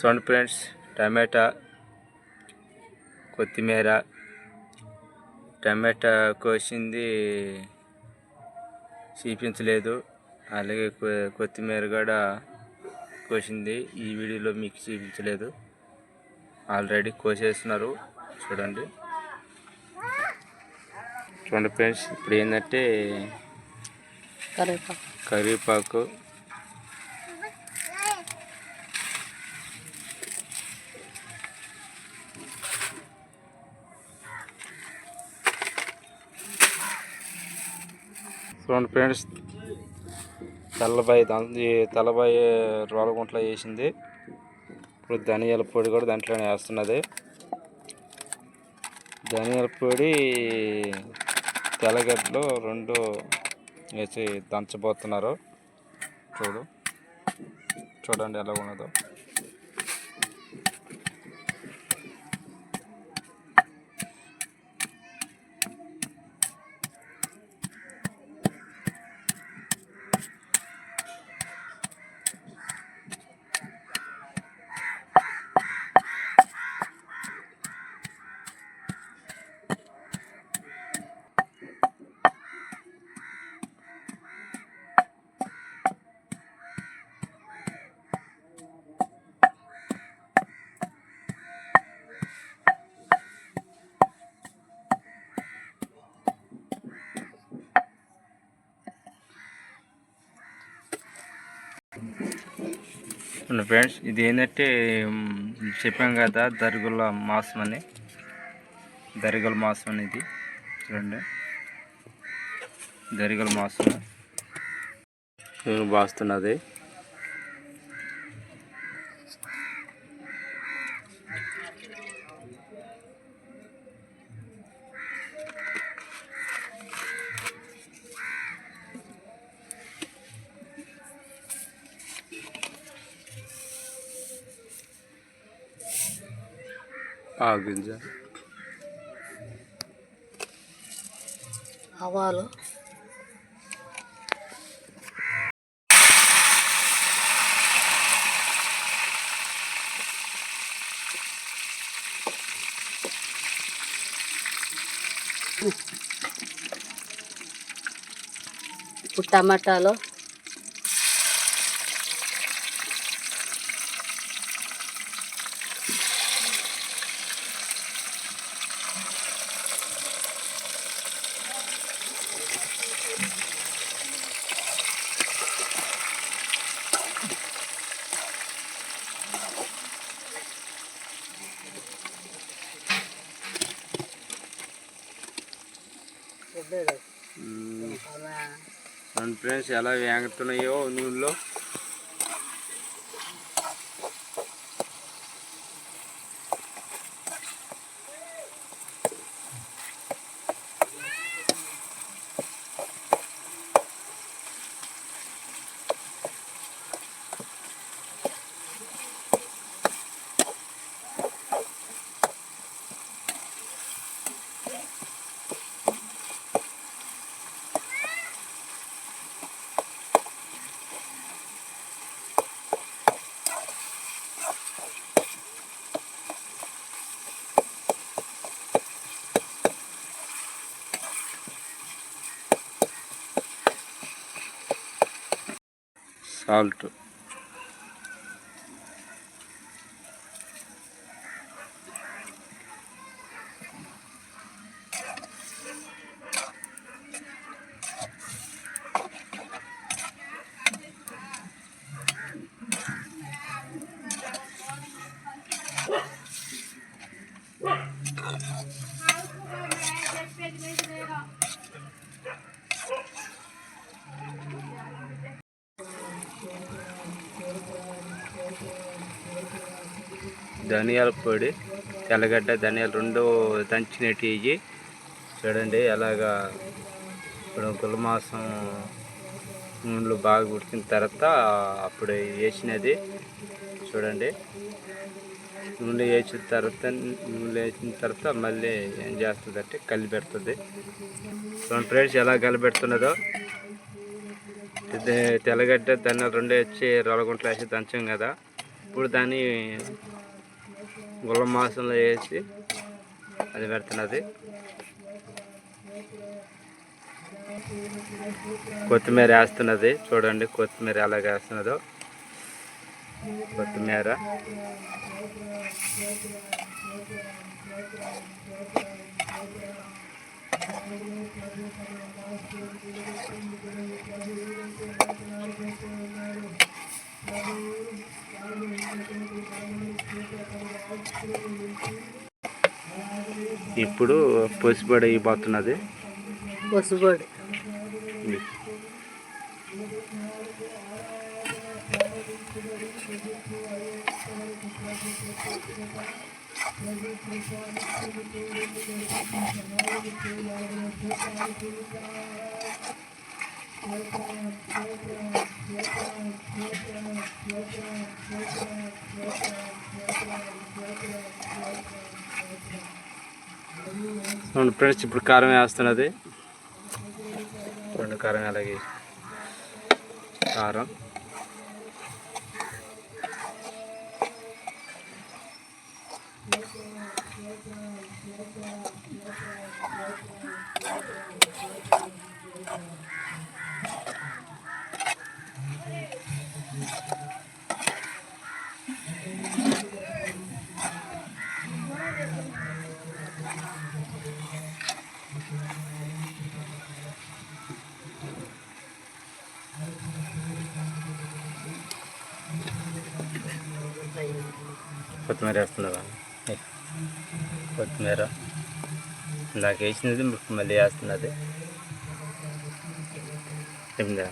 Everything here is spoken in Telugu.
చూడండి ఫ్రెండ్స్ టమాటా కొత్తిమీర. టమాటా కోసింది చూపించలేదు. అలాగే కొత్తిమీర కూడా కోసింది. ఈ వీడియోలో మీకు చూపించలేదు. ఆల్రెడీ కోసేస్తున్నారు. చూడండి. చూడండి ఫ్రెండ్స్ ఇప్పుడు ఏంటంటే కరివేపాకు. కరివేపాకు. చూడండి ఫ్రెండ్స్. తెల్లబాయి దాంట్లో తెల్లబాయి రోలగుంట్లో వేసింది. ఇప్పుడు ధనియాల పొడి కూడా దాంట్లోనే వేస్తున్నది. ధనియాల పొడి తెల్లగడ్డలు రెండు వేసి దంచబోతున్నారు. చూడు. చూడండి ఎలా ఉన్నదో. చూడండి ఫ్రెండ్స్ ఇది ఏంటంటే చెప్పాం కదా దరుగుల మాసం అని. దరిగల మాసం అనేది చూడండి. దరిగల మాసం. నేను బాస్తున్నది. ఆ గింజ ఆవాలు. ఇప్పుడు టమాటాలు. రెండు ఫ్రెండ్స్ ఎలా వేగుతున్నాయో నూనెలో. సాల్ట్ ధనియాల పొడి తెల్లగడ్డ ధనియాలు రెండు దంచినట్టు చూడండి ఎలాగా ఇప్పుడు గులమాసం నూనెలు బాగా ఉడికిన తర్వాత అప్పుడు వేసినది. చూడండి నూనె వేసిన తర్వాత నూనె వేసిన తర్వాత మళ్ళీ ఏం చేస్తుందంటే కలిపెడుతుంది చూడండి ఫ్రెండ్స్ ఎలా కలిపెడుతున్నదో తెల్లగడ్డ ధనియాలు రెండు వచ్చి రొలగుంట్లు వేసి దంచాం కదా. ఇప్పుడు దాన్ని గుల్ల మాసంలో వేసి అది పెడుతున్నది. కొత్తిమీర వేస్తున్నది. చూడండి కొత్తిమీర ఎలాగ వేస్తున్నదో. కొత్తిమీర. ఇప్పుడు పసుపొడి అయిపోతున్నది. పసుపొడి చూడండి ఫ్రెండ్స్ ఇప్పుడు కారం వేస్తున్నది. రెండు కారం అలాగే. కారం. కొత్తిమీర వేస్తుందా కొత్తిమీర. నాకు వేసినది మళ్ళీ వేస్తున్నది. చెప్పిందా